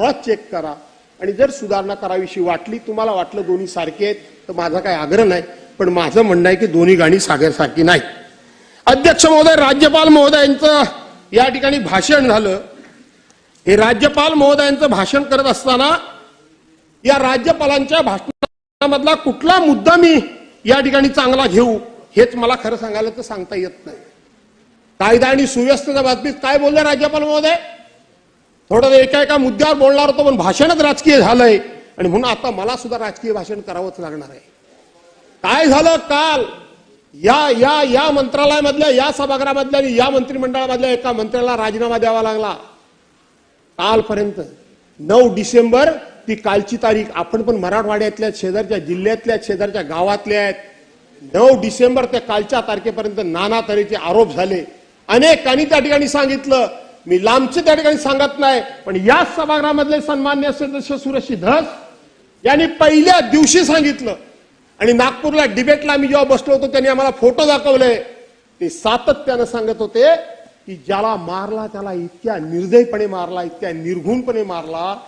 Check करा. आणि जर सुधारणा करावीशी वाटली तुम्हाला वाटलं दोन्ही सारखे आहेत तर माझा काही आग्रह नाही पण माझं म्हणणं आहे की दोन्ही गाणी सागरसारखी नाही. अध्यक्ष महोदय राज्यपाल महोदयांचं या ठिकाणी भाषण झालं. हे राज्यपाल महोदयांचं भाषण करत असताना या राज्यपालांच्या भाषणामधला कुठला मुद्दा मी या ठिकाणी चांगला घेऊ हेच मला खरं सांगायला तर सांगता येत नाही. कायदा आणि सुव्यवस्थेच्या बाबतीत काय बोलले राज्यपाल महोदय? थोडं एका एका मुद्द्यावर बोलणार होतो पण भाषणच राजकीय झालंय. आणि म्हणून आता मला सुद्धा राजकीय भाषण करावंच लागणार आहे. काय झालं काल? या या या मंत्रालयामधल्या या सभागृहामधल्या आणि या मंत्रिमंडळामधल्या एका मंत्र्याला राजीनामा द्यावा लागला. कालपर्यंत. नऊ डिसेंबर ती कालची तारीख. आपण पण मराठवाड्यातल्या शेजारच्या जिल्ह्यातल्या शेजारच्या गावातल्या आहेत. नऊ डिसेंबर ते कालच्या तारखेपर्यंत नाना तऱ्हेचे आरोप झाले. अनेकांनी त्या ठिकाणी सांगितलं मी लांबचे त्या ठिकाणी सांगत नाही पण या सभागृहामधले सन्मान्य सदस्य सुरशी धस. यांनी पहिल्या दिवशी सांगितलं. आणि नागपूरला डिबेटला आम्ही जेव्हा बसलो होतो त्यांनी आम्हाला फोटो दाखवले. ते सातत्यानं सांगत होते की ज्याला मारला त्याला इतक्या निर्दयपणे मारला इतक्या निर्घुणपणे मारला.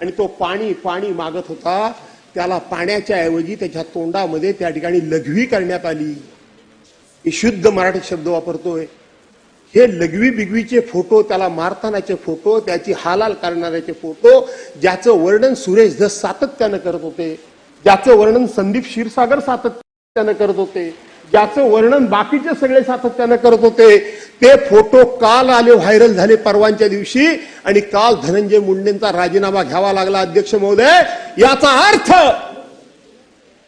आणि तो पाणी पाणी मागत होता. त्याला पाण्याच्या ऐवजी त्याच्या तोंडामध्ये त्या ठिकाणी लघवी करण्यात आली. ही शुद्ध मराठी शब्द वापरतोय. हे लघवी बिगवीचे फोटो त्याला मारतानाचे फोटो त्याची हालाल करणाऱ्याचे फोटो ज्याचं वर्णन सुरेश धस सातत्यानं करत होते ज्याचं वर्णन संदीप क्षीरसागर सातत्यानं करत होते ज्याचं वर्णन बाकीचे सगळे सातत्यानं करत होते ते फोटो काल आले व्हायरल झाले परवांच्या दिवशी आणि काल धनंजय मुंडेंचा राजीनामा घ्यावा लागला अध्यक्ष महोदय. याचा अर्थ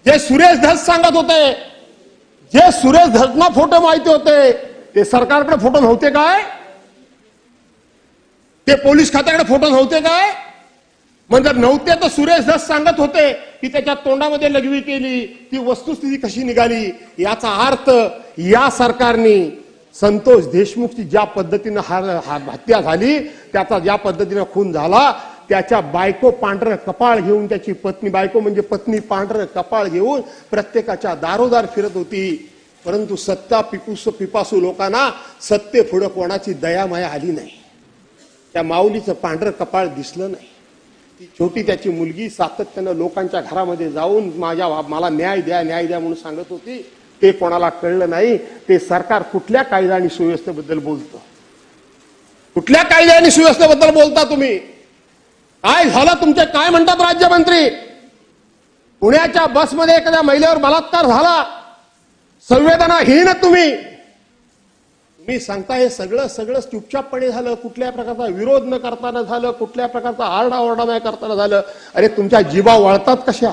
जे सुरेश धस सांगत होते जे सुरेश धसना फोटो माहिती होते ते सरकारकडे फोटो नव्हते काय? ते पोलीस खात्याकडे फोटो नव्हते काय? म्हणजे नव्हते तर सुरेश धस सांगत होते की त्याच्या तोंडामध्ये लघवी केली ती वस्तुस्थिती कशी निघाली? याचा अर्थ या सरकारने संतोष देशमुखची ज्या पद्धतीनं हत्या झाली त्याचा ज्या पद्धतीनं खून झाला त्याच्या बायको पांढरं कपाळ घेऊन त्याची पत्नी बायको म्हणजे पत्नी पांढरं कपाळ घेऊन प्रत्येकाच्या दारोदार फिरत होती. परंतु सत्ता पिपुस पिपासू लोकांना सत्ते पुढं कोणाची दयामाया आली नाही. त्या माऊलीचं पांढरं कपाळ दिसलं नाही. ती छोटी त्याची मुलगी सातत्यानं लोकांच्या घरामध्ये जाऊन माझ्या मला न्याय द्या न्याय द्या म्हणून सांगत होती. ते कोणाला कळलं नाही. ते सरकार कुठल्या कायदा आणि सुव्यवस्थेबद्दल बोलतं? कुठल्या कायदा आणि सुव्यवस्थेबद्दल बोलता तुम्ही? काय झालं तुमचे काय म्हणतात राज्यमंत्री? पुण्याच्या बसमध्ये एखाद्या महिलेवर बलात्कार झाला? संवेदनाहीन तुम्ही. तुम्ही सांगता हे सगळं सगळं चुपचापपणे झालं कुठल्या प्रकारचा विरोध न करताना झालं कुठल्या प्रकारचा आरडाओरडा नाही करताना झालं. अरे तुमच्या जीवा वळतात कशा?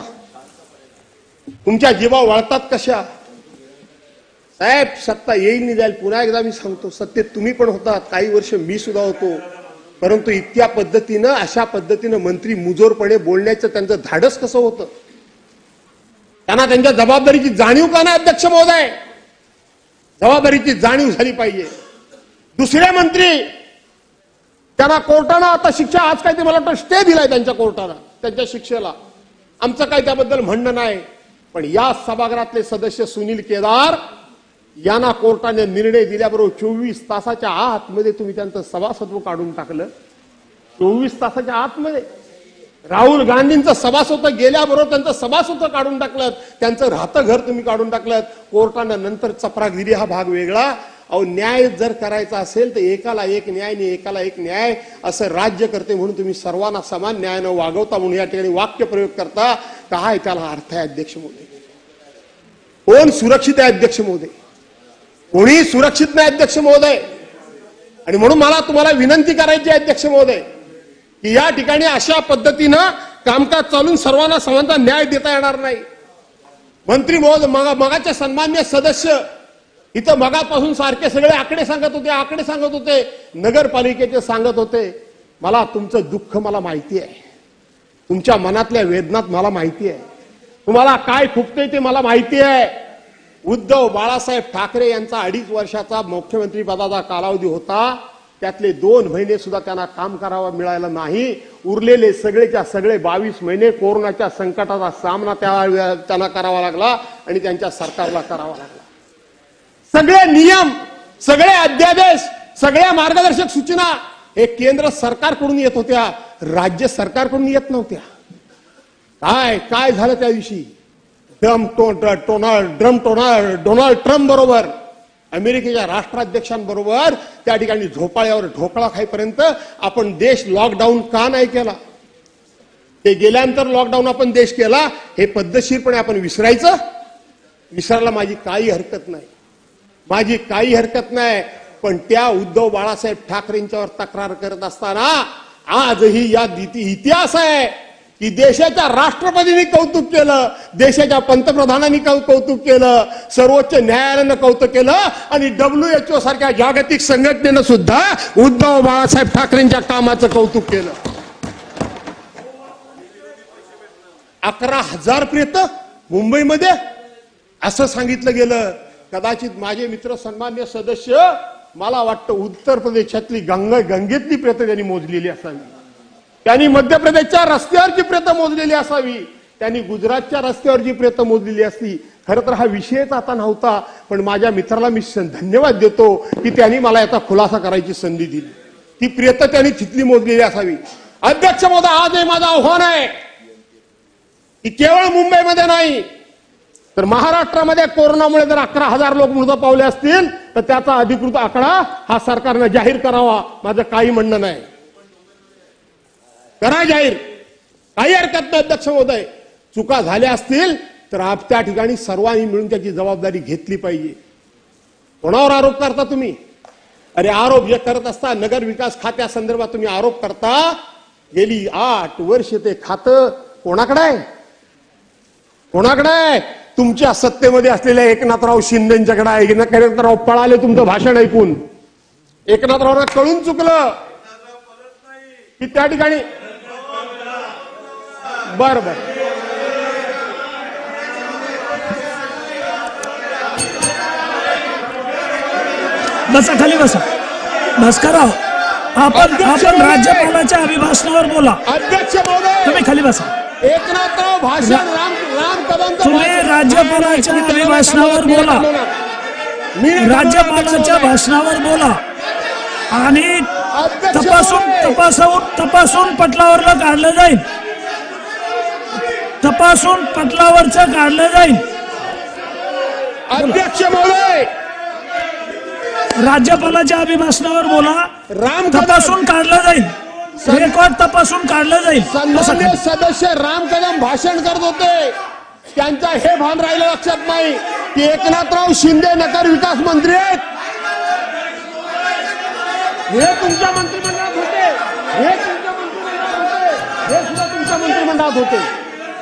तुमच्या जीवा वळतात कशा? साहेब सत्ता येईल नाही जाईल. पुन्हा एकदा मी सांगतो सत्तेत तुम्ही पण होतात काही वर्ष मी सुद्धा होतो. परंतु इतक्या पद्धतीनं अशा पद्धतीनं मंत्री मुजोरपणे बोलण्याचं त्यांचं धाडस कसं होतं? त्यांना त्यांच्या जबाबदारीची जाणीव का नाही अध्यक्ष महोदय? जबाबदारीची जाणीव झाली पाहिजे. दुसरे मंत्री त्यांना कोर्टानं आता शिक्षा आज काय ते मला वाटतं स्टे दिलाय त्यांच्या कोर्टानं त्यांच्या शिक्षेला. आमचं काही त्याबद्दल म्हणणं नाही पण या सभागृहातले सदस्य सुनील केदार यांना कोर्टाने निर्णय दिल्याबरोबर चोवीस तासाच्या आतमध्ये तुम्ही त्यांचं सभासत्व काढून टाकलं. चोवीस तासाच्या आतमध्ये. राहुल गांधींचं सभासत्व गेल्याबरोबर त्यांचं सभासत्व काढून टाकलं त्यांचं राहतं घर तुम्ही काढून टाकलं कोर्टानं नंतर चपरागिरी हा भाग वेगळा. अहो न्याय जर करायचा असेल तर एकाला एक न्याय आणि एकाला एक न्याय असं राज्य करते म्हणून तुम्ही सर्वांना समान न्यायानं वागवता म्हणून या ठिकाणी वाक्य प्रयोग करता. काय त्याला अर्थ आहे अध्यक्ष महोदय? कोण सुरक्षित आहे अध्यक्ष महोदय? कोणी सुरक्षित नाही अध्यक्ष महोदय? आणि म्हणून मला तुम्हाला विनंती करायची अध्यक्ष महोदय. की या ठिकाणी अशा पद्धतीनं कामकाज चालून सर्वांना समानता न्याय देता येणार नाही. मंत्री महोदय मगा मगाचे सन्मान्य सदस्य इथं मगापासून सारखे सगळे आकडे सांगत होते आकडे सांगत होते नगरपालिकेचे सांगत होते. मला तुमचं दुःख मला माहिती आहे. तुमच्या मनातल्या वेदनात मला माहिती आहे. तुम्हाला काय फुकते ते मला माहिती आहे. उद्धव बाळासाहेब ठाकरे यांचा अडीच वर्षाचा मुख्यमंत्री पदाचा कालावधी होता. त्यातले दोन महिने सुद्धा त्यांना काम करावा मिळालं नाही. उरलेले सगळेच्या सगळे बावीस महिने कोरोनाच्या संकटाचा सामना त्या त्यांना करावा लागला आणि त्यांच्या सरकारला करावा लागला. सगळे नियम सगळे अध्यादेश सगळ्या मार्गदर्शक सूचना हे केंद्र सरकारकडून येत होत्या राज्य सरकारकडून येत नव्हत्या. काय काय झालं त्या दिवशी? ड्रम टो टोनाल्ड ड्रम टोनाल्ड डोनाल्ड ट्रम्प बरोबर अमेरिकेच्या राष्ट्राध्यक्षांबरोबर त्या ठिकाणी झोपाळ्यावर ढोकळा खाईपर्यंत आपण देश लॉकडाऊन का नाही केला? ते गेल्यानंतर लॉकडाऊन आपण देश केला हे पद्धतशीरपणे आपण विसरायचं? विसरायला माझी काही हरकत नाही. माझी काही हरकत नाही पण त्या उद्धव बाळासाहेब ठाकरेंच्यावर तक्रार करत असताना आजही या इतिहास आहे. की देशाच्या राष्ट्रपतींनी कौतुक केलं देशाच्या पंतप्रधानांनी कौतुक केलं सर्वोच्च न्यायालयानं कौतुक केलं आणि डब्ल्यू एच ओ सारख्या जागतिक संघटनेनं सुद्धा उद्धव बाळासाहेब ठाकरेंच्या कामाचं कौतुक केलं. अकरा हजार प्रेत मुंबईमध्ये. असं सांगितलं गेलं. कदाचित माझे मित्र सन्मान्य सदस्य मला वाटतं उत्तर प्रदेशातली गंगा गंगेतली प्रेत त्यांनी मोजलेली असावी. त्यांनी मध्य प्रदेशच्या रस्त्यावरची प्रेत मोजलेली असावी त्यांनी गुजरातच्या रस्त्यावरची प्रेत मोजलेली असती खरं तर हा विषयच आता नव्हता. पण माझ्या मित्राला मी धन्यवाद देतो की त्यांनी मला याचा खुलासा करायची संधी दिली. ती प्रेत त्यांनी तिथली मोजलेली असावी. अध्यक्ष मोदा आज हे माझं आव्हान आहे की केवळ मुंबईमध्ये नाही तर महाराष्ट्रामध्ये कोरोनामुळे जर अकरा हजार लोक मृत पावले असतील तर त्याचा अधिकृत आकडा हा सरकारनं जाहीर करावा. माझं काही म्हणणं नाही. करा जाहीर. काही हरकत नाही अध्यक्ष महोदय. चुका झाल्या असतील तर आप त्या ठिकाणी सर्वांनी मिळून त्याची जबाबदारी घेतली पाहिजे. कोणावर आरोप करता तुम्ही? अरे आरोप जे करत असता नगर विकास खात्यासंदर्भात तुम्ही आरोप करता गेली आठ वर्ष ते खातं कोणाकडे आहे? कोणाकडे आहे? तुमच्या सत्तेमध्ये असलेल्या एकनाथराव शिंदेच्याकडे आहे. एकनाथराव पळाले तुमचं भाषण ऐकून. एकनाथरावना कळून चुकलं. की त्या ठिकाणी बर बर बसा खाली बसा. भास्करराव आपण आपण राज्यपालाच्या अभिभाषणावर बोला. अध्यक्ष महोदय! तुम्ही खाली बसा. एकनाथराव भाषण राम राम कदमचं तुम्ही राज्यपालाच्या अभिभाषणावर बोला. राज्यपालाच्या. भाषणावर बोला. आणि तपासून. तपासून तपासून पटलावरलं काढलं जाईल. तपासून पटलावरचं काढलं जाईल. अध्यक्ष महोदय राज्यपालाच्या अभिभाषणावर बोला. राम तपासून काढलं जाईल. रेकॉर्ड तपासून काढलं जाईल. सदस्य राम कदम भाषण करत होते. त्यांचा हे भान राहिलं लक्षात नाही की एकनाथराव शिंदे नगर विकास मंत्री आहेत. हे तुमच्या मंत्रिमंडळात होते. हे तुमच्या मंत्रिमंडळात होते. हे सुद्धा तुमच्या मंत्रिमंडळात होते.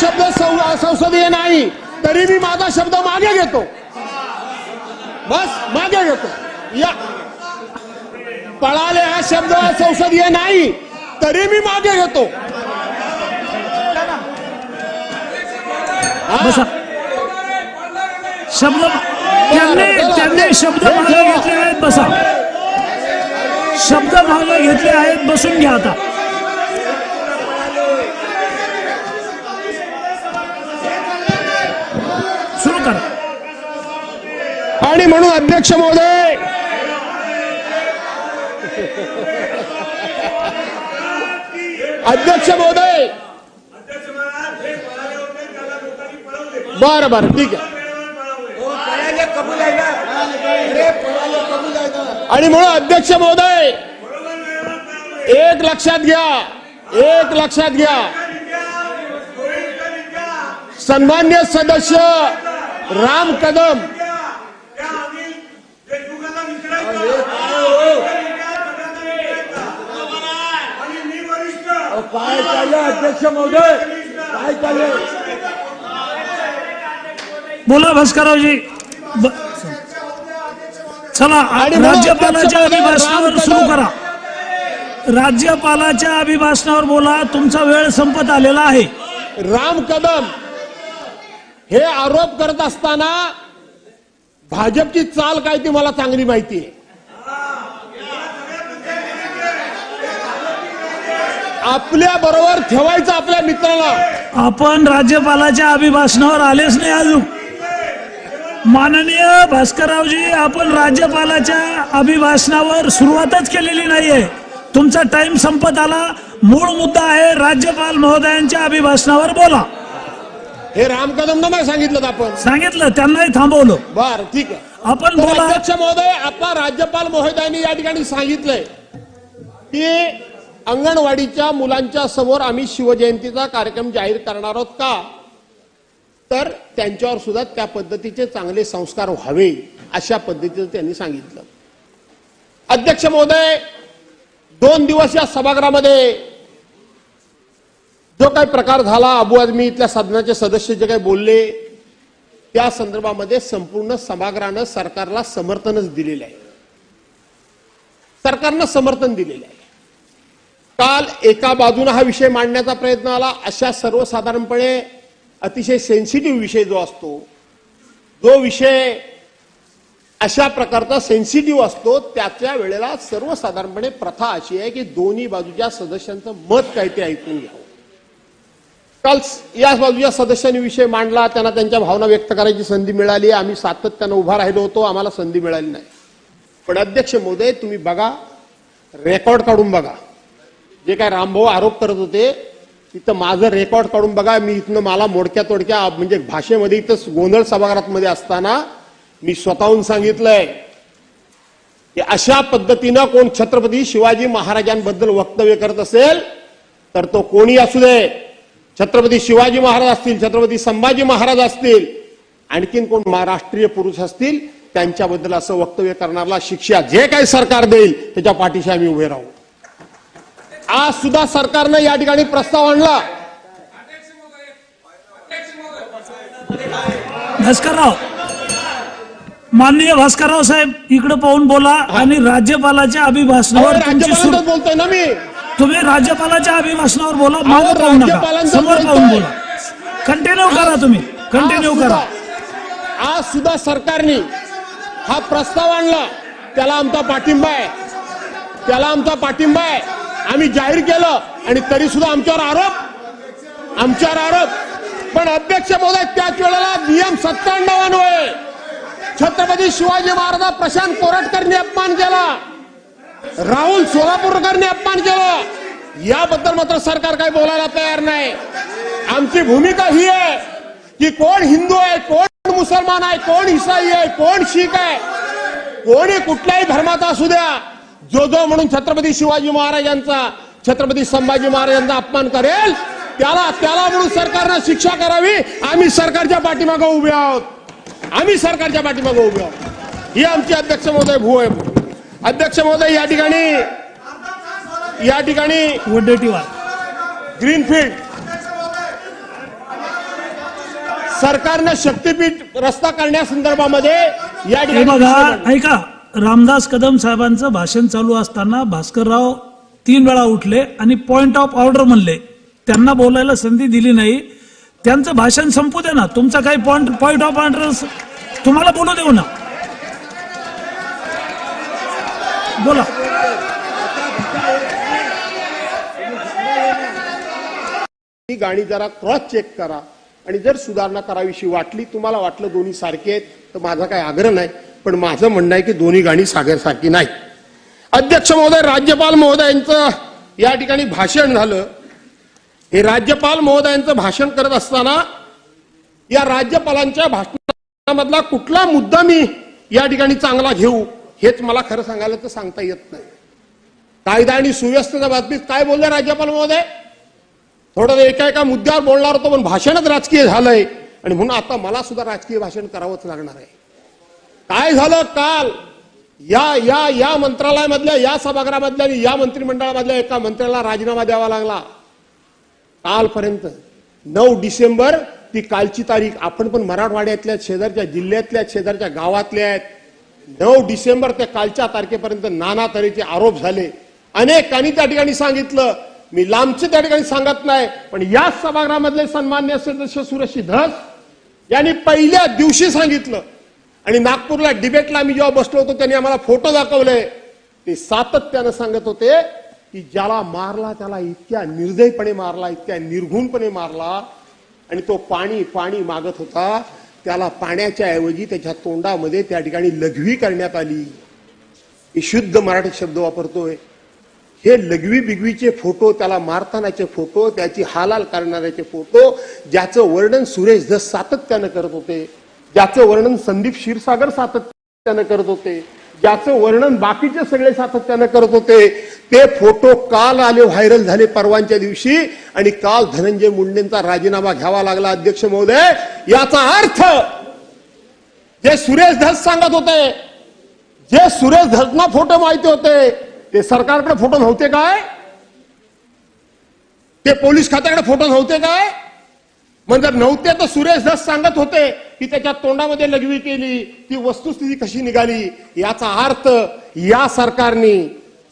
शब्द संसदीय नाही तरी मी माझा शब्द मागे घेतो. बस मागे घेतो. या. पळाले हा शब्द संसदीय नाही तरी मी मागे घेतो. शब्द त्यांनी त्यांनी शब्द मागे घेतले आहेत बसा. शब्द मागे घेतले आहेत बसून घ्या आता सुरू करा आणि म्हणून अध्यक्ष महोदय. अध्यक्ष महोदय. बरं बरं ठीक आहे. आणि म्हणून अध्यक्ष महोदय एक लक्षात घ्या एक लक्षात घ्या. सन्मान्य सदस्य राम कदम अध्यक्ष महोदय काय चाललंय बोला भास्कररावजी. चला राज्यपालाच्या अभिभाषणावर सुरू. करा. राज्यपालाच्या अभिभाषणावर बोला तुमचा वेळ संपत आलेला आहे. राम कदम हे आरोप करत असताना भाजपची चाल काय ती मला चांगली माहिती आहे. आपल्या बरोबर ठेवायचं आपल्या मित्राला. आपण राज्यपालाच्या अभिभाषणावर आलेच नाही अजून. माननीय भास्कररावजी आपण राज्यपालाच्या अभिभाषणावर सुरुवातच केलेली नाहीये. तुमचा टाइम संपत आला. मूळ मुद्दा आहे राज्यपाल महोदयांच्या अभिभाषणावर बोला. हे राम कदम नाही सांगितलं आपण. सांगितलं त्यांनाही थांबवलं. बर ठीक आहे. आपण तर बोला. अध्यक्ष महोदय आपला राज्यपाल महोदयांनी या ठिकाणी सांगितलंय की अंगणवाडीच्या मुलांच्या समोर आम्ही शिवजयंतीचा कार्यक्रम जाहीर करणार आहोत का? तर त्यांच्यावर सुद्धा त्या पद्धतीचे चांगले संस्कार व्हावे अशा पद्धतीचं त्यांनी सांगितलं. अध्यक्ष महोदय दोन दिवस या सभागृहामध्ये जो काही प्रकार झाला अबू आझमी इथल्या सदनाचे सदस्य जे काही बोलले त्या संदर्भामध्ये संपूर्ण सभागृहानं सरकारला समर्थनच दिलेलं आहे. सरकारनं समर्थन दिलेलं आहे. काल एका बाजूने हा विषय मांडण्याचा प्रयत्न आला अशा सर्वसाधारणपणे अतिशय सेन्सिटिव्ह विषय जो असतो जो विषय अशा प्रकारचा सेन्सिटिव्ह असतो त्याच्या वेळेला सर्वसाधारणपणे प्रथा अशी आहे की दोन्ही बाजूच्या सदस्यांचं मत काय ते ऐकून घ्यावं. काल या बाजूच्या सदस्यांनी विषय मांडला त्यांना त्यांच्या भावना व्यक्त करायची संधी मिळाली आम्ही सातत्यानं उभा राहिलो होतो आम्हाला संधी मिळाली नाही. पण अध्यक्ष महोदय तुम्ही बघा रेकॉर्ड काढून बघा. जे काय रामभाऊ आरोप करत होते तिथं माझं रेकॉर्ड काढून बघा मी इथनं मला मोडक्या तोडक्या म्हणजे भाषेमध्ये इथं गोंधळ सभागृहात मध्ये असताना मी स्वतःहून सांगितलंय की अशा पद्धतीनं कोण छत्रपती शिवाजी महाराजांबद्दल वक्तव्य करत असेल तर तो कोणी असू दे. छत्रपती शिवाजी महाराज असतील छत्रपती संभाजी महाराज असतील आणखीन कोण राष्ट्रीय पुरुष असतील त्यांच्याबद्दल असं वक्तव्य करणारा शिक्षा जे काही सरकार देईल त्याच्या पाठीशी आम्ही उभे राहू. आज सुद्धा सरकारनं या ठिकाणी प्रस्ताव आणला. भास्करराव माननीय भास्करराव साहेब इकडे पाहून बोला आणि राज्यपालाच्या अभिभाषणावर तुमची सुरू राज्यपालांच बोलतोय ना मी. तुम्ही राज्यपालाच्या अभिभाषणावर बोला मागे अहो, पाहू नका. राज्यपालांचं समोर पाहून बोलतोय. बोला कंटिन्यू करा तुम्ही. कंटिन्यू आज करा. सुद्धा- आज सुद्धा सरकारने हा प्रस्ताव आणला. त्याला आमचा पाठिंबा आहे. त्याला आमचा पाठिंबा आहे. आम्ही जाहीर केलं आणि तरी सुद्धा आमच्यावर आरोप आमच्यावर आरोप. पण अध्यक्ष महोदय त्याच वेळेला नियम सत्त्याण्णव अन्वये छत्रपती शिवाजी महाराज प्रशांत कोरटकरनी अपमान केला. राहुल सोलापूरकरने अपमान केला. याबद्दल मात्र सरकार काही बोलायला तयार नाही. आमची भूमिका ही आहे की कोण हिंदू आहे कोण मुसलमान आहे कोण इसाई आहे कोण शीख आहे कोणी कुठल्याही धर्माचा असू द्या. जो जो म्हणून छत्रपती शिवाजी महाराजांचा छत्रपती संभाजी महाराजांचा अपमान करेल त्याला त्याला म्हणून सरकारनं शिक्षा करावी. आम्ही सरकारच्या पाठीमागे उभे आहोत. आम्ही सरकारच्या पाठीमागे उभे आहोत. ही आमची अध्यक्ष महोदय भू आहे अध्यक्ष महोदय या ठिकाणी या ठिकाणी ग्रीनफील्ड. सरकारनं शक्तीपीठ रस्ता करण्यासंदर्भामध्ये या ठिकाणी. ऐका. रामदास कदम साहेबांचं भाषण चालू असताना भास्करराव तीन वेळा उठले आणि पॉइंट ऑफ ऑर्डर म्हणले. त्यांना बोलायला संधी दिली नाही. त्यांचं भाषण संपू दे ना. तुमचा काही पॉइंट पॉइंट ऑफ ऑर्डर तुम्हाला बोलू देऊ ना. बोला. ही गाणी जरा क्रॉस चेक करा. आणि जर सुधारणा करावीशी वाटली तुम्हाला वाटलं दोन्ही सारखे आहेत तर माझा काही आग्रह नाही. पण माझं म्हणणं आहे की दोन्ही गाणी सागरसारखी नाही. अध्यक्ष महोदय राज्यपाल महोदयांचं या ठिकाणी भाषण झालं. हे राज्यपाल महोदयांचं भाषण करत असताना या राज्यपालांच्या भाषणामधला कुठला मुद्दा मी या ठिकाणी चांगला घेऊ हेच मला खरं सांगायला तर सांगता येत नाही. कायदा आणि सुव्यवस्थेच्या बाबतीत काय बोलले राज्यपाल महोदय? थोडं एका एका मुद्द्यावर बोलणार होतो पण भाषणच राजकीय झालंय. आणि म्हणून आता मला सुद्धा राजकीय भाषण करावंच लागणार आहे. काय झालं काल? या या या मंत्रालयामधल्या या सभागृहामधल्या आणि या मंत्रिमंडळामधल्या एका मंत्र्याला राजीनामा द्यावा लागला. कालपर्यंत. नऊ डिसेंबर ती कालची तारीख. आपण पण मराठवाड्यातल्या शेजारच्या जिल्ह्यातल्या शेजारच्या गावातल्या आहेत. नऊ डिसेंबर ते कालच्या तारखेपर्यंत नाना तऱ्हेचे आरोप झाले. अनेकांनी त्या ठिकाणी सांगितलं. मी लांबचे त्या ठिकाणी सांगत नाही पण याच सभागृहामधले सन्मान्य सदस्य सुरक्षी धस यांनी पहिल्या दिवशी सांगितलं. आणि नागपूरला डिबेटला आम्ही जेव्हा बसलो होतो त्यांनी आम्हाला फोटो दाखवले. ते सातत्यानं सांगत होते की ज्याला मारला त्याला इतक्या निर्दयपणे मारला इतक्या निर्घुणपणे मारला आणि तो पाणी पाणी मागत होता. त्याला पाण्याच्या ऐवजी त्याच्या तोंडामध्ये त्या ठिकाणी लघवी करण्यात आली. हे शुद्ध मराठी शब्द वापरतोय. हे लघवी बिगवीचे फोटो त्याला मारतानाचे फोटो त्याची हालाल करणाऱ्याचे फोटो ज्याचं वर्णन सुरेश धस सातत्यानं करत होते. ज्याचं वर्णन संदीप क्षीरसागर सातत्यानं करत होते ज्याचं वर्णन बाकीचे सगळे सातत्यानं करत होते ते फोटो काल आले व्हायरल झाले परवांच्या दिवशी आणि काल धनंजय मुंडेंचा राजीनामा घ्यावा लागला अध्यक्ष महोदय. याचा अर्थ जे सुरेश धस सांगत होते जे सुरेश धसना फोटो माहिती होते ते सरकारकडे फोटो नव्हते काय? ते पोलीस खात्याकडे फोटो नव्हते काय? म्हणजे नव्हते तर सुरेश धस सांगत होते की त्याच्या तोंडामध्ये लघवी केली ती वस्तुस्थिती कशी निघाली याचा अर्थ या सरकारने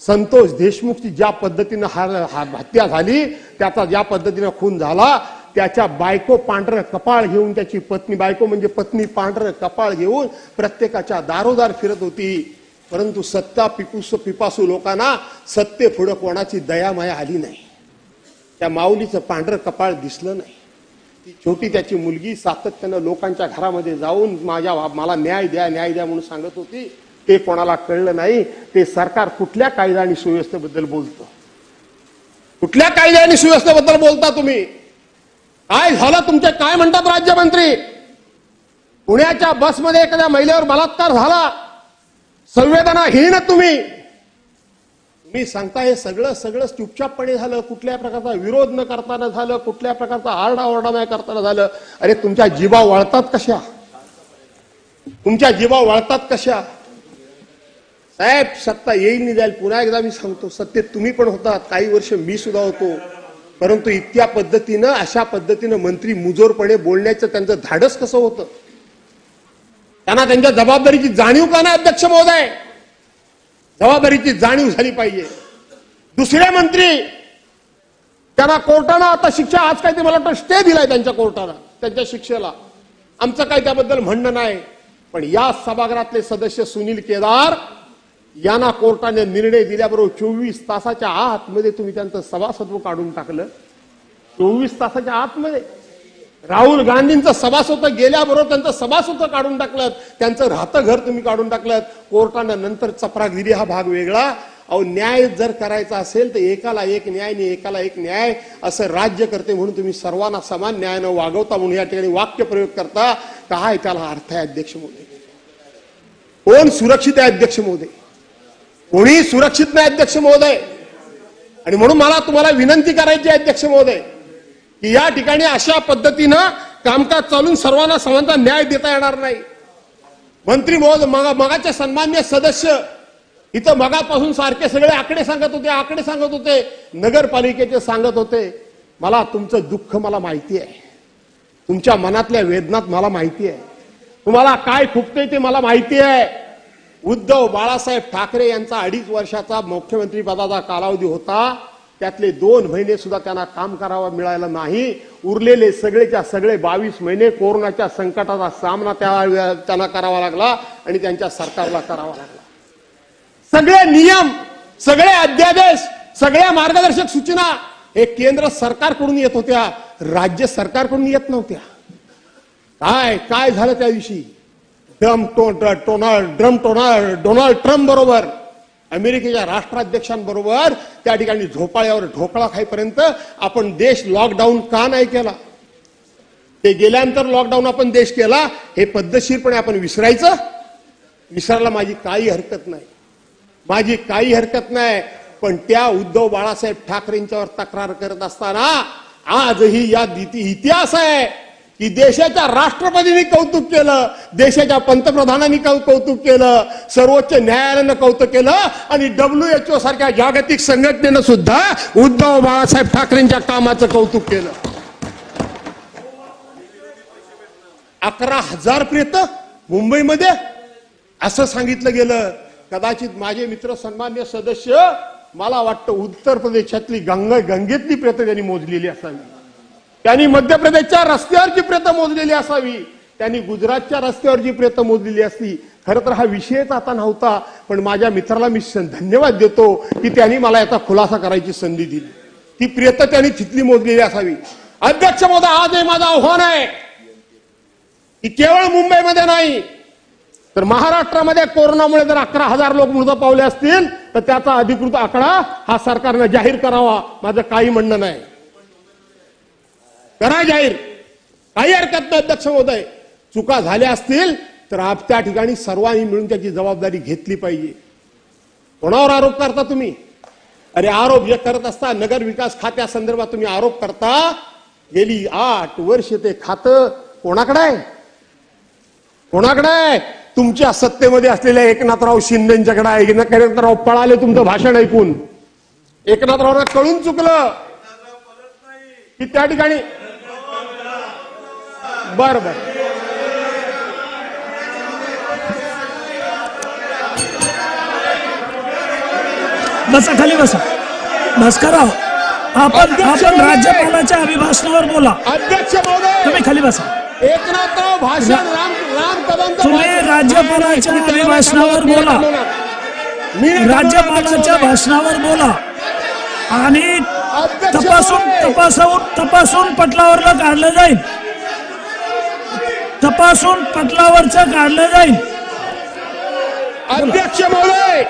संतोष देशमुखची ज्या पद्धतीनं हत्या झाली त्याचा ज्या पद्धतीनं खून झाला त्याच्या बायको पांढरं कपाळ घेऊन त्याची पत्नी बायको म्हणजे पत्नी पांढरं कपाळ घेऊन प्रत्येकाच्या दारोदार फिरत होती. परंतु सत्ता पिपुस पिपासू लोकांना सत्ते पुढं कोणाची दयामाया आली नाही. त्या माऊलीचं पांढरं कपाळ दिसलं नाही. ती छोटी त्याची मुलगी सातत्यानं लोकांच्या घरामध्ये जाऊन माझ्या मला न्याय द्या न्याय द्या म्हणून सांगत होती. ते कोणाला कळलं नाही. ते सरकार कुठल्या कायदा आणि सुव्यवस्थेबद्दल बोलतं? कुठल्या कायदा आणि सुव्यवस्थेबद्दल बोलता तुम्ही? काय झालं तुमचे काय म्हणतात राज्यमंत्री? पुण्याच्या बसमध्ये एखाद्या महिलेवर बलात्कार झाला. संवेदनाहीन तुम्ही. मी सांगता हे सगळं सगळं चुपचापपणे झालं. कुठल्या प्रकारचा विरोध न करताना झालं कुठल्या प्रकारचा आरडाओरडा नाही करताना झालं. अरे तुमच्या जीवा वळतात कशा? तुमच्या जीवा वळतात कशा? साहेब सत्ता येईल नाही जाईल. पुन्हा एकदा मी सांगतो सत्तेत तुम्ही पण होतात काही वर्ष मी सुद्धा होतो. परंतु इतक्या पद्धतीनं अशा पद्धतीनं मंत्री मुजोरपणे बोलण्याचं त्यांचं धाडस कसं होतं? त्यांना त्यांच्या जबाबदारीची जाणीव का नाही अध्यक्ष महोदय? जबाबदारीची जाणीव झाली पाहिजे. दुसरे मंत्री त्यांना कोर्टानं आता शिक्षा आज काय ते मला वाटतं स्टे दिलाय त्यांच्या कोर्टानं त्यांच्या शिक्षेला. आमचं काय त्याबद्दल म्हणणं नाही पण या सभागृहातले सदस्य सुनील केदार यांना कोर्टाने निर्णय दिल्याबरोबर चोवीस तासाच्या आतमध्ये तुम्ही त्यांचं सभासत्व काढून टाकलं. चोवीस तासाच्या आतमध्ये. राहुल गांधींचं सभासत्व गेल्याबरोबर त्यांचं सभासत्व काढून टाकलं त्यांचं राहतं घर तुम्ही काढून टाकलं कोर्टानं नंतर चपरागिरी हा भाग वेगळा. अहो न्याय जर करायचा असेल तर एकाला एक न्याय आणि एकाला एक न्याय असं राज्य करते म्हणून तुम्ही सर्वांना समान न्यायानं वागवता म्हणून या ठिकाणी वाक्य प्रयोग करता काय त्याला अर्थ आहे अध्यक्ष मोदी कोण सुरक्षित आहे अध्यक्ष मोदी कोणी सुरक्षित नाही अध्यक्ष महोदय? आणि म्हणून मला तुम्हाला विनंती करायची अध्यक्ष महोदय. की या ठिकाणी अशा पद्धतीनं कामकाज चालून सर्वांना समानता न्याय देता येणार नाही. मंत्री महोदय मगा मगाचे सन्मान्य सदस्य इथं मगापासून सारखे सगळे आकडे सांगत होते आकडे सांगत होते नगरपालिकेचे सांगत होते. मला तुमचं दुःख मला माहिती आहे. तुमच्या मनातल्या वेदनात मला माहिती आहे. तुम्हाला काय फुकते ते मला माहिती आहे. उद्धव बाळासाहेब ठाकरे यांचा अडीच वर्षाचा मुख्यमंत्री पदाचा कालावधी होता. त्यातले दोन महिने सुद्धा त्यांना काम करावा मिळालं नाही. उरलेले सगळेच्या सगळे बावीस महिने कोरोनाच्या संकटाचा सामना त्या त्यांना करावा लागला आणि त्यांच्या सरकारला करावा लागला. सगळे नियम सगळे अध्यादेश सगळ्या मार्गदर्शक सूचना हे केंद्र सरकारकडून येत होत्या राज्य सरकारकडून येत नव्हत्या. काय काय झालं त्या दिवशी? ड्रम टो टोनाल्ड ड्रम टोनाल्ड डोनाल्ड ट्रम्प बरोबर अमेरिकेच्या राष्ट्राध्यक्षांबरोबर त्या ठिकाणी झोपाळ्यावर ढोकळा खाईपर्यंत आपण देश लॉकडाऊन का नाही केला? ते गेल्यानंतर लॉकडाऊन आपण देश केला हे पद्धतशीरपणे आपण विसरायचं? विसरायला माझी काही हरकत नाही. माझी काही हरकत नाही पण त्या उद्धव बाळासाहेब ठाकरेंच्यावर तक्रार करत असताना आजही या इतिहास आहे. की देशाच्या राष्ट्रपतींनी कौतुक केलं देशाच्या पंतप्रधानांनी कौतुक केलं सर्वोच्च न्यायालयानं कौतुक केलं आणि डब्ल्यूएचओ सारख्या जागतिक संघटनेनं सुद्धा उद्धव बाळासाहेब ठाकरेंच्या कामाचं कौतुक केलं. अकरा हजार प्रेत मुंबईमध्ये. असं सांगितलं गेलं. कदाचित माझे मित्र सन्मान्य सदस्य मला वाटतं उत्तर प्रदेशातली गंग गंगेतली प्रेत त्यांनी मोजलेली असावी. त्यांनी मध्य प्रदेशच्या रस्त्यावरची प्रेत मोजलेली असावी त्यांनी गुजरातच्या रस्त्यावरची प्रेत मोजलेली असती खरं तर हा विषयच आता नव्हता. पण माझ्या मित्राला मी धन्यवाद देतो की त्यांनी मला याचा खुलासा करायची संधी दिली. ती प्रेत त्यांनी तिथली मोजलेली असावी. अध्यक्ष मोदा आज हे माझं आव्हान आहे. की केवळ मुंबईमध्ये नाही तर महाराष्ट्रामध्ये कोरोनामुळे जर अकरा हजार लोक मृत पावले असतील तर त्याचा अधिकृत आकडा हा सरकारनं जाहीर करावा. माझं काही म्हणणं नाही. करा जाहीर. काही हरकत नाही अध्यक्ष महोदय. चुका झाल्या असतील तर आप त्या ठिकाणी सर्वांनी मिळून त्याची जबाबदारी घेतली पाहिजे. कोणावर आरोप करता तुम्ही? अरे आरोप जे करत असता नगर विकास खात्यासंदर्भात तुम्ही आरोप करता गेली आठ वर्ष ते खातं कोणाकडे आहे? कोणाकडे आहे? तुमच्या सत्तेमध्ये असलेल्या एकनाथराव शिंदेच्याकडे आहे. एकनाथराव पळाले तुमचं भाषण ऐकून. एकनाथरावना कळून चुकलं. की त्या ठिकाणी बर बर बसा खाली बसा. भास्करराव आपण आपण राज्यपालाच्या अभिभाषणावर बोला. अध्यक्ष महोदय! तुम्ही खाली बसा. एकनाथराव भाषण राम राम कदमचं तुम्ही राज्यपालाच्या अभिभाषणावर बोला. राज्यपालाच्या. भाषणावर बोला. आणि तपासून. तपासून तपासून पटलावरलं काढलं जाईल. तपासून पटलावरचं काढलं जाईल. अध्यक्ष महोदय!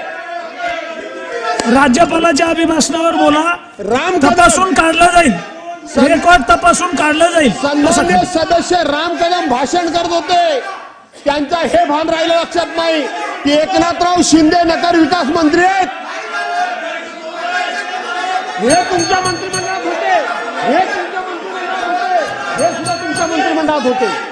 राज्यपालाच्या अभिभाषणावर बोला. राम तपासून काढलं जाईल. रेकॉर्ड तपासून काढलं जाईल. सन्मान्य. सदस्य राम कदम भाषण करत होते. त्यांचा हे भान राहिलं लक्षात नाही की एकनाथराव शिंदे नगर विकास मंत्री आहेत. हे तुमच्या मंत्रिमंडळात होते. हे तुमच्या मंत्रिमंडळात होते. हे सुद्धा तुमच्या मंत्रिमंडळात होते.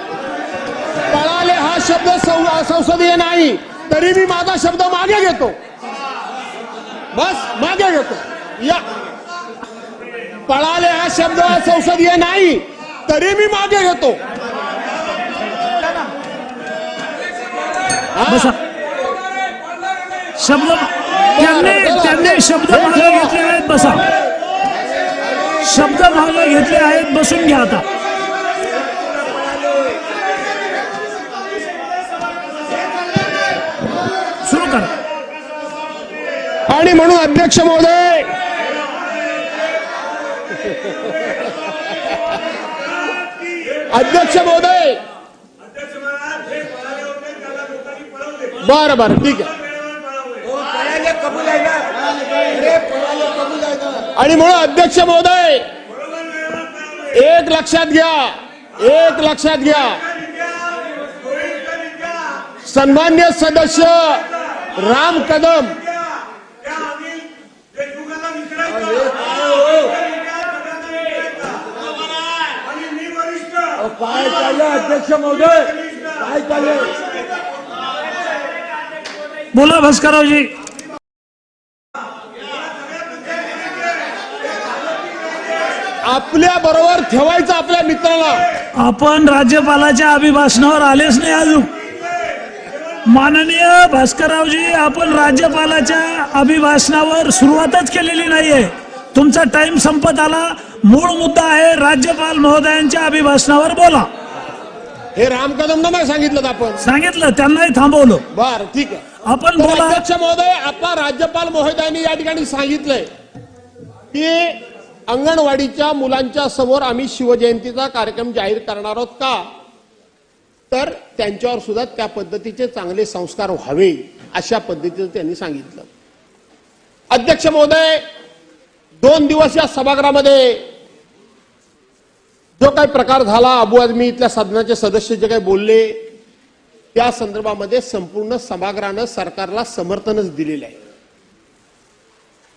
शब्द संसदीय नाही तरी मी माझा शब्द मागे घेतो. बस मागे घेतो. या. पळाले हा शब्द संसदीय नाही तरी मी मागे घेतो. बसा. शब्द त्यांनी त्यांनी शब्द मागे घेतले आहेत बसा. शब्द मागे घेतले आहेत बसून घ्या आता सुरू करा आणि म्हणून अध्यक्ष महोदय. अध्यक्ष महोदय. बरं बरं ठीक आहे. आणि म्हणून अध्यक्ष महोदय एक लक्षात घ्या एक लक्षात घ्या. सन्मान्य सदस्य राम कदम काय चाललंय अध्यक्ष महोदय काय चाललंय बोला भास्कररावजी. आपल्या बरोबर ठेवायचं आपल्या मित्राला. आपण राज्यपालाच्या अभिभाषणावर आलेच नाही अजून. माननीय भास्कररावजी आपण राज्यपालाच्या अभिभाषणावर सुरुवातच केलेली नाहीये. तुमचा टाइम संपत आला. मूळ मुद्दा आहे राज्यपाल महोदयांच्या अभिभाषणावर बोला. हे राम कदम नाही सांगितलं आपण. सांगितलं त्यांनाही थांबवलं. बर ठीक आहे. आपण बोला. अध्यक्ष महोदय आपला राज्यपाल महोदयांनी या ठिकाणी सांगितलंय की अंगणवाडीच्या मुलांच्या समोर आम्ही शिवजयंतीचा कार्यक्रम जाहीर करणार आहोत का? तर त्यांच्यावर सुद्धा त्या पद्धतीचे चांगले संस्कार व्हावे अशा पद्धतीचं त्यांनी सांगितलं. अध्यक्ष महोदय दोन दिवस या सभागृहामध्ये जो काही प्रकार झाला अबू आझमी इथल्या सदनाचे सदस्य जे काही बोलले त्या संदर्भामध्ये संपूर्ण सभागृहानं सरकारला समर्थनच दिलेलं आहे.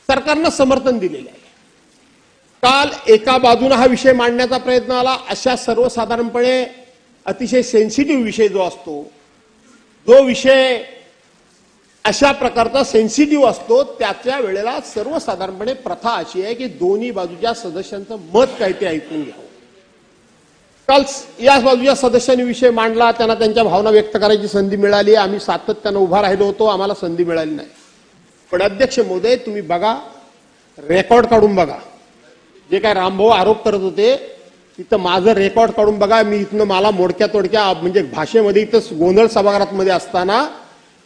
सरकारनं समर्थन दिलेलं आहे. काल एका बाजूने हा विषय मांडण्याचा प्रयत्न आला अशा सर्वसाधारणपणे अतिशय सेन्सिटिव्ह विषय जो असतो जो विषय अशा प्रकारचा सेन्सिटिव्ह असतो त्याच्या वेळेला सर्वसाधारणपणे प्रथा अशी आहे की दोन्ही बाजूच्या सदस्यांचं मत काय ते ऐकून घ्यावं. काल याच या बाजूच्या सदस्यांनी विषय मांडला त्यांना त्यांच्या भावना व्यक्त करायची संधी मिळाली आम्ही सातत्यानं उभा राहिलो होतो आम्हाला संधी मिळाली नाही. पण अध्यक्ष मोदय तुम्ही बघा रेकॉर्ड काढून बघा. जे काय रामभाऊ आरोप करत होते तिथं माझं रेकॉर्ड काढून बघा मी इथनं मला मोडक्या तोडक्या म्हणजे भाषेमध्ये इथं गोंधळ सभागृहामध्ये असताना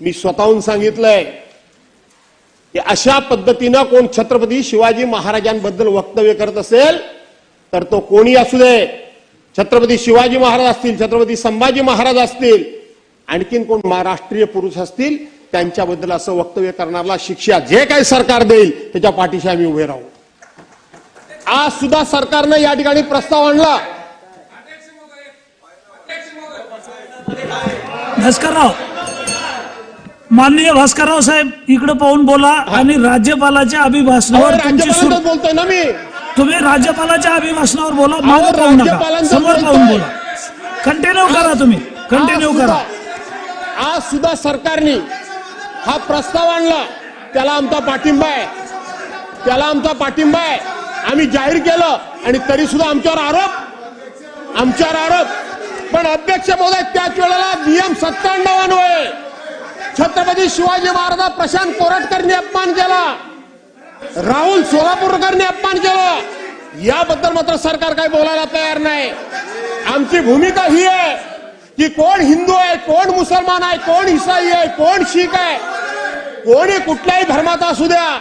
मी स्वतःहून सांगितलंय की अशा पद्धतीनं कोण छत्रपती शिवाजी महाराजांबद्दल वक्तव्य करत असेल तर तो कोणी असू दे. छत्रपती शिवाजी महाराज असतील छत्रपती संभाजी महाराज असतील आणखीन कोण महाराष्ट्रीय पुरुष असतील त्यांच्याबद्दल असं वक्तव्य करणाऱ्याला शिक्षा जे काही सरकार देईल त्याच्या पाठीशी आम्ही उभे राहू. आज सुद्धा सरकारनं या ठिकाणी प्रस्ताव आणला. भास्करराव माननीय भास्करराव साहेब इकडे पाहून बोला आणि राज्यपालाच्या अभिभाषणावर तुमची सुरू राज्यपालांचं बोलतोय ना मी. तुम्ही राज्यपालाच्या अभिभाषणावर बोला मागे पाहू नका. राज्यपालांचं समोर पाहून बोलतोय. बोला. कंटिन्यू करा तुम्ही. कंटिन्यू आज करा. सुद्धा- आज सुद्धा सरकारने हा प्रस्ताव आणला. त्याला आमचा पाठिंबा आहे. त्याला आमचा पाठिंबा आहे. आम्ही जाहीर केलं आणि तरी सुद्धा आमच्यावर आरोप. आमच्यावर आरोप. पण अध्यक्ष महोदय त्याच वेळेला नियम सत्त्याण्णव अन्वये छत्रपती शिवाजी महाराज प्रशांत कोरटकरनी अपमान केला. राहुल सोलापूरकरने अपमान केला. याबद्दल मात्र सरकार काही बोलायला तयार नाही. आमची भूमिका ही आहे की कोण हिंदू आहे कोण मुसलमान आहे कोण इसाई आहे कोण शीख आहे कोणी कुठल्याही धर्माचा असू द्या.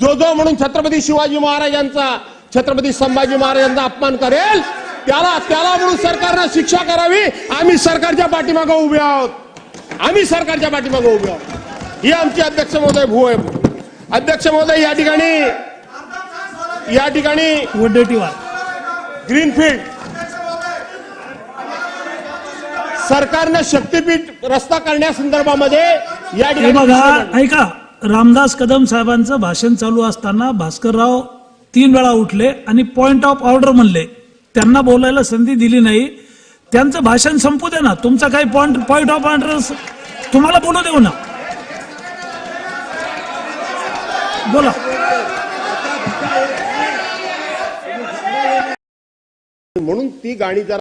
जो जो म्हणून छत्रपती शिवाजी महाराजांचा छत्रपती संभाजी महाराजांचा अपमान करेल त्याला त्याला म्हणून सरकारनं शिक्षा करावी. आम्ही सरकारच्या पाठीमागं उभे आहोत. आम्ही सरकारच्या पाठीमागं उभे आहोत. ही आमची अध्यक्ष महोदय भू आहे. अध्यक्ष महोदय या ठिकाणी या ठिकाणी ग्रीनफील्ड सरकारनं शक्तीपीठ रस्ता करण्यासंदर्भामध्ये या ठिकाणी. ऐका रामदास कदम साहेबांचं भाषण चालू असताना भास्करराव तीन वेळा उठले आणि पॉइंट ऑफ ऑर्डर म्हणले. त्यांना बोलायला संधी दिली नाही. त्यांचं भाषण संपू दे ना. तुमचा काही पॉइंट पॉइंट ऑफ ऑर्डर तुम्हाला बोलू देऊ ना. बोला. म्हणून ती गाणी जरा